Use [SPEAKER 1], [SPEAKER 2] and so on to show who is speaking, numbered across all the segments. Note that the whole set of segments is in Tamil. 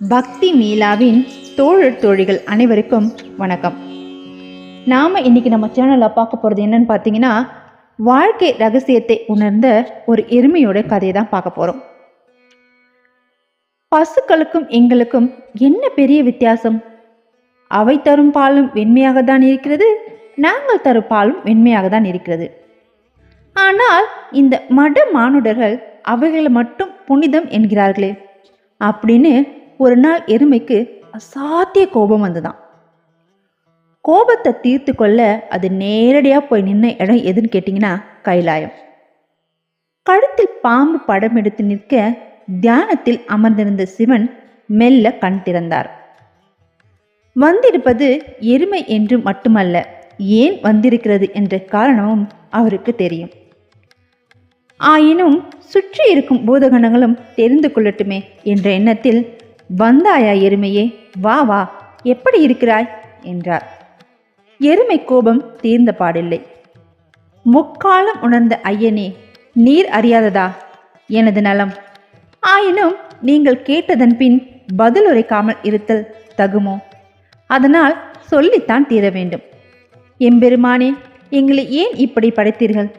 [SPEAKER 1] பக்தி மீலாவின் தோழர் தோழிகள் அனைவருக்கும் வணக்கம். நாம் இன்னைக்கு நம்ம சேனலில் பார்க்க போகிறது என்னன்னு பார்த்தீங்கன்னா வாழ்க்கை ரகசியத்தை உணர்ந்த ஒரு எருமையோட கதையை தான் பார்க்க போகிறோம் பசுக்களுக்கும் எங்களுக்கும் என்ன பெரிய வித்தியாசம்? அவை தரும் பாலும் வெண்மையாக தான் இருக்கிறது நாங்கள் தரும் பாலும் வெண்மையாக தான் இருக்கிறது. ஆனால் இந்த மட மானுடர்கள் அவைகளை மட்டும் புனிதம் என்கிறார்களே அப்படின்னு ஒரு நாள் எருமைக்கு அசாத்திய கோபம் வந்துதான் கோபத்தை தீர்த்து கொள்ள அது நேரடியாக போய் நின்ன இடம் எதுன்னு கேட்டிங்கன்னா கைலாயம். கழுத்தில் பாம்பு படம் எடுத்து நிற்க தியானத்தில் அமர்ந்திருந்த சிவன் மெல்ல கண் திறந்தார். வந்திருப்பது எருமை என்று மட்டுமல்ல ஏன் வந்திருக்கிறது என்ற காரணமும் அவருக்கு தெரியும். ஆயினும் சுற்றி இருக்கும் பூதகணங்களும் தெரிந்து கொள்ளட்டுமே என்ற எண்ணத்தில் வந்தாயா எருமையே? வா வா. எப்படி இருக்கிறாய்? என்றார். எருமை கோபம் தீர்ந்த பாடில்லை. முக்காலம் உணர்ந்த ஐயனே நீர் அறியாததா? எனது நலம். ஆயினும் நீங்கள் கேட்டதன் பின் பதில் உரைக்காமல் இருத்தல் தகுமோ? அதனால் சொல்லித்தான் தீர வேண்டும். எம்பெருமானே எங்களை ஏன் இப்படி படைத்தீர்கள்?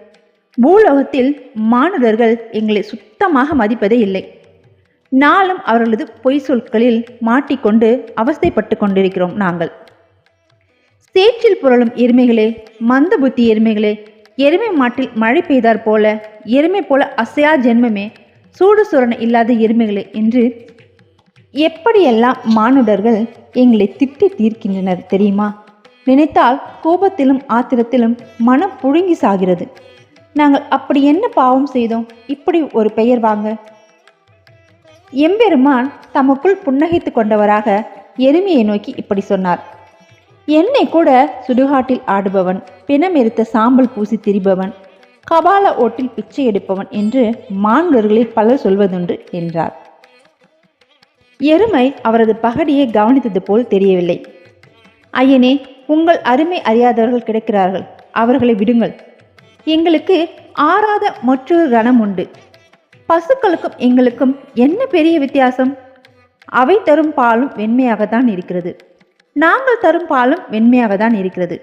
[SPEAKER 1] பூலோகத்தில் மாணவர்கள் எங்களை சுத்தமாக மதிப்பதே இல்லை. நாளும் அவர்களது பொய் சொற்களில் மாட்டிக்கொண்டு அவஸ்தைப்பட்டு கொண்டிருக்கிறோம் நாங்கள். சேற்றில் புரளும் எருமைகளே மந்த புத்தி எருமைகளே எருமை மாட்டில் மழை பெய்தார் போல எருமை போல அசையா ஜென்மமே சூடு சுரண இல்லாத எருமைகளே என்று எப்படியெல்லாம் மானுடர்கள் எங்களை திட்டி தீர்க்கின்றனர் தெரியுமா? நினைத்தால் கோபத்திலும் ஆத்திரத்திலும் மனம் புழுங்கி சாகிறது. நாங்கள் அப்படி என்ன பாவம் செய்தோம்? இப்படி ஒரு பெயர் வாங்க. எம்பெருமான் தமக்குள் புன்னகைத்து கொண்டவராக எருமையை நோக்கி இப்படி சொன்னார். என்னை கூட சுடுகாட்டில் ஆடுபவன் பிணம் எடுத்த சாம்பல் பூசி திரிபவன் கபால ஓட்டில் பிச்சை எடுப்பவன் என்று மாணவர்களில் பலர் சொல்வதுண்டு என்றார். எருமை அவரது பகடியை கவனித்தது போல் தெரியவில்லை. ஐயனே உங்கள் அருமை அறியாதவர்கள் கிடைக்கிறார்கள் அவர்களை விடுங்கள். எங்களுக்கு ஆறாத மற்றொரு ரணம் உண்டு. பசுக்களுக்கும் எங்களுக்கும் என்ன பெரிய வித்தியாசம்? அவை தரும் பாலும் வெண்மையாகத்தான் இருக்கிறது. நாங்கள் தரும் பாலும் வெண்மையாக தான் இருக்கிறது.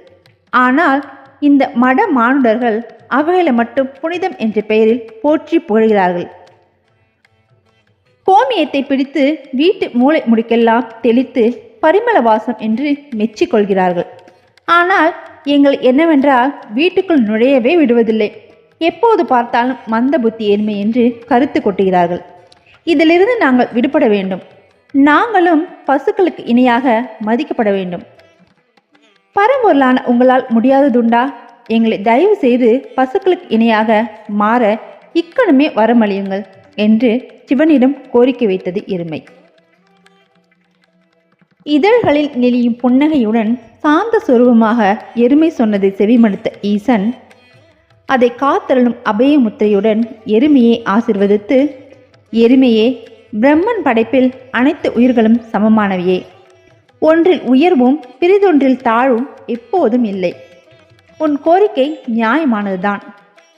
[SPEAKER 1] ஆனால் இந்த மட மானுடர்கள் அவைகளை மட்டும் புனிதம் என்ற பெயரில் போற்றி புகழ்கிறார்கள். கோமியத்தை பிடித்து வீட்டு மூளை முடிக்கெல்லாம் தெளித்து பரிமள வாசம் என்று மெச்சிக்கொள்கிறார்கள். ஆனால் எங்கள் என்னவென்றால் வீட்டுக்குள் நுழையவே விடுவதில்லை. எப்போது பார்த்தாலும் மந்த புத்தி ஏழ்மை என்று கருத்து கொட்டுகிறார்கள். இதிலிருந்து நாங்கள் விடுபட வேண்டும். நாங்களும் பசுக்களுக்கு இணையாக மதிக்கப்பட வேண்டும். பரம்பொருளான உங்களால் முடியாததுண்டா? எங்களை தயவு செய்து பசுக்களுக்கு இணையாக மாற இக்கணுமே வரமளியுங்கள் என்று சிவனிடம் கோரிக்கை வைத்தது எருமை. இதழ்களில் நெளியும் புன்னகையுடன் சாந்த சொருபமாக எருமை சொன்னதை செவிமடுத்த ஈசன் அதை காத்தருளும் அபயமுத்திரையுடன் எருமையை ஆசிர்வதித்து எருமையே பிரம்மன் படைப்பில் அனைத்து உயிர்களும் சமமானவையே. ஒன்றில் உயர்வும் பிரிதொன்றில் தாழ்வும் எப்போதும் இல்லை. உன் கோரிக்கை நியாயமானதுதான்.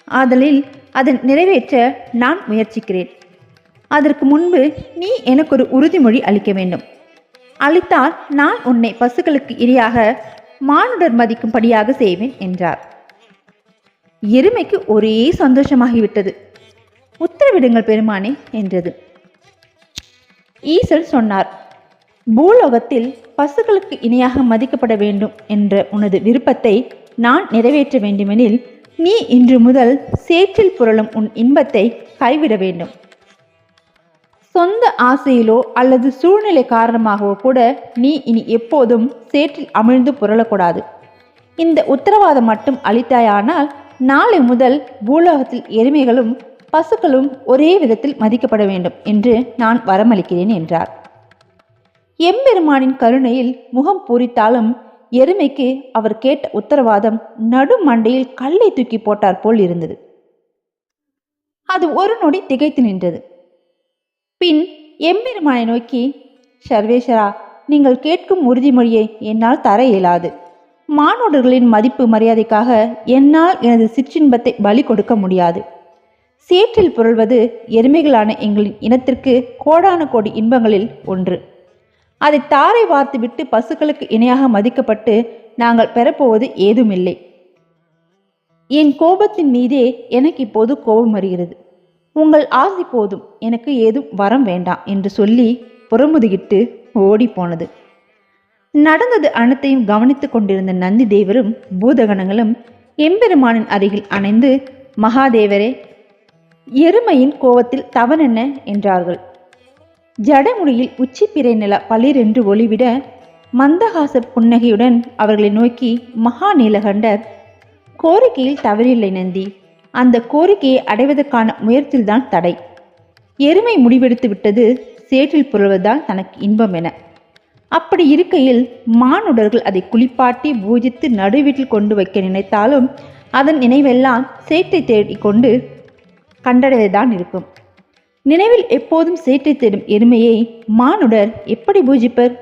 [SPEAKER 1] ஆதலில் அதை நிறைவேற்ற நான் முயற்சிக்கிறேன். அதற்கு முன்பு நீ எனக்கு ஒரு உறுதிமொழி அளிக்க வேண்டும். அளித்தால் நான் உன்னை பசுக்களுக்கு இரையாக மானுடர் மதிக்கும்படியாக செய்வேன் என்றார். எருமைக்கு ஒரே சந்தோஷமாகிவிட்டது. உத்தரவிடுங்கள் பெருமானே என்றது. ஈசல் சொன்னார் பூலோகத்தில் பசுக்களுக்கு இணையாக மதிக்கப்பட வேண்டும் என்ற உனது விருப்பத்தை நான் நிறைவேற்ற வேண்டுமெனில் நீ இன்று முதல் சேற்றில் புரளும் உன் இன்பத்தை கைவிட வேண்டும். சொந்த ஆசையிலோ அல்லது சூழ்நிலை காரணமாகவோ கூட நீ இனி எப்போதும் சேற்றில் அமிழ்ந்து புரளக்கூடாது. இந்த உத்தரவாதம் மட்டும் அளித்தாயானால் நாளை முதல் பூலோகத்தில் எருமைகளும் பசுக்களும் ஒரே விதத்தில் மதிக்கப்பட வேண்டும் என்று நான் வரமளிக்கிறேன் என்றார். எம்பெருமானின் கருணையில் முகம் பூரித்தாலும் எருமைக்கு அவர் கேட்ட உத்தரவாதம் நடு மண்டையில் கல்லை தூக்கி போட்டார் போல் இருந்தது. அது ஒரு நொடி திகைத்து நின்றது. பின் எம்பெருமானை நோக்கி சர்வேஸ்வரா நீங்கள் கேட்கும் உறுதிமொழியை என்னால் தர இயலாது. மானுடர்களின் மதிப்பு மரியாதைக்காக என்னால் எனது சிற்றின்பத்தை பலி கொடுக்க முடியாது. சேற்றில் புரள்வது எருமைகளான எங்களின் இனத்திற்கு கோடான கோடி இன்பங்களில் ஒன்று. அதை தாரை வார்த்துவிட்டு பசுக்களுக்கு இணையாக மதிக்கப்பட்டு நாங்கள் பெறப்போவது ஏதுமில்லை. என் கோபத்தின் மீதே எனக்கு இப்போது கோபம் வருகிறது. உங்கள் ஆசை போதும். எனக்கு ஏதும் வரம் வேண்டாம் என்று சொல்லி புறமுதுகிட்டு ஓடி போனது நடந்தது அனைத்தையும் கவனித்துக் கொண்டிருந்த நந்தி தேவரும் பூதகணங்களும் எம்பெருமானின் அருகில் அணைந்து மகாதேவரே எருமையின் கோவத்தில் தவறென்ன என்றார்கள். ஜடமுடியில் உச்சிப்பிறை நில பளிரென்று ஒளிவிட மந்தகாச புன்னகையுடன் அவர்களை நோக்கி மகா நீலகண்டர் கோரிக்கையில் தவறில்லை நந்தி. அந்த கோரிக்கையை அடைவதற்கான முயற்சியில்தான் தடை. எருமை முடிவெடுத்து விட்டது சேற்றில் புரள்வதுதான் தனக்கு இன்பம் என. அப்படி இருக்கையில் மானுடர்கள் அதை குளிப்பாட்டி பூஜித்து நடுவீட்டில் கொண்டு வைக்க நினைத்தாலும் அதன் நினைவெல்லாம் சேற்றை தேடிக்கொண்டு கண்டடையதான் இருக்கும். நினைவில் எப்போதும் சேற்றை தேடும் எருமையை மானுடர் எப்படி பூஜிப்பர்?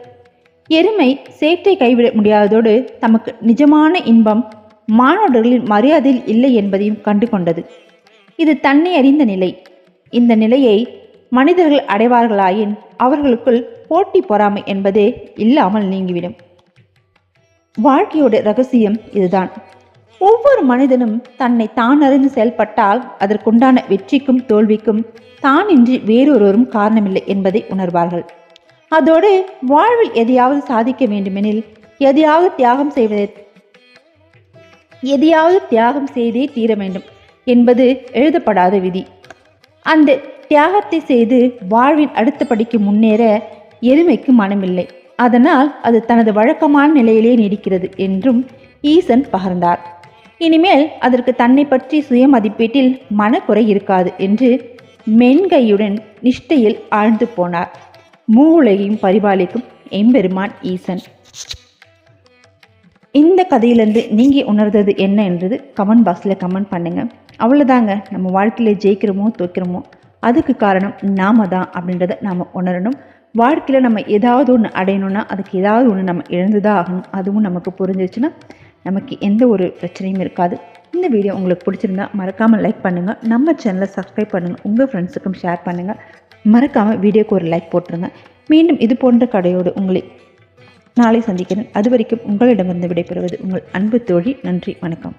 [SPEAKER 1] எருமை சேற்றை கைவிட முடியாததோடு தமக்கு நிஜமான இன்பம் மானுடர்களின் மரியாதையில் இல்லை என்பதையும் கண்டு கொண்டது இது தன்னை அறிந்த நிலை. இந்த நிலையை மனிதர்கள் அடைவார்களாயின் அவர்களுக்குள் போட்டி பொறாமை என்பதே இல்லாமல் நீங்கிவிடும். வாழ்க்கையோட ரகசியம் இதுதான். ஒவ்வொரு மனிதனும் தன்னை தான் அறிந்து செயல்பட்டால் அதற்குண்டான வெற்றிக்கும் தோல்விக்கும் தானின்றி வேறொருவரும் காரணமில்லை என்பதை உணர்வார்கள். அதோடு வாழ்வில் எதையாவது சாதிக்க வேண்டுமெனில் எதையாவது தியாகம் செய்வதை எதையாவது தியாகம் செய்தே தீர வேண்டும் என்பது எழுதப்படாத விதி. அந்த தியாகத்தை செய்து வாழ்வின் அடுத்த படிக்கு முன்னேற எருமைக்கு மனமில்லை. அதனால் அது தனது வழக்கமான நிலையிலே நீடிக்கிறது என்றும் ஈசன் பகர்ந்தார். இனிமேல் அதற்கு தன்னை பற்றி சுய மதிப்பீட்டில் மனக்குறை இருக்காது என்று மென்கையுடன் நிஷ்டையில் ஆழ்ந்து போனார். மூளையும் பரிபாலிக்கும் எம்பெருமான் ஈசன். இந்த கதையிலேருந்து நீங்கள் உணர்ந்தது என்ன என்றது கமெண்ட் பாக்ஸில் கமெண்ட் பண்ணுங்கள் அவ்வளோதாங்க நம்ம வாழ்க்கையில் ஜெயிக்கிறோமோ தோக்கிறோமோ அதுக்கு காரணம் நாம தான் அப்படின்றத நாம் உணரணும். வாழ்க்கையில் நம்ம ஏதாவது ஒன்று அடையணும்னா அதுக்கு ஏதாவது ஒன்று நம்ம இழந்து தான் ஆகணும். அதுவும் நமக்கு புரிஞ்சிச்சுன்னா நமக்கு எந்த ஒரு பிரச்சனையும் இருக்காது. இந்த வீடியோ உங்களுக்கு பிடிச்சிருந்தா மறக்காமல் லைக் பண்ணுங்கள் நம்ம சேனலை சப்ஸ்கிரைப் பண்ணுங்கள் உங்கள் ஃப்ரெண்ட்ஸுக்கும் ஷேர் பண்ணுங்கள் மறக்காமல் வீடியோக்கு ஒரு லைக் போட்டுருங்க. மீண்டும் இது போன்ற கடையோடு உங்களை நாளை சந்திக்கிறேன். அது வரைக்கும் உங்களிடமிருந்து விடைபெறுவது உங்கள் அன்பு தோழி. நன்றி வணக்கம்.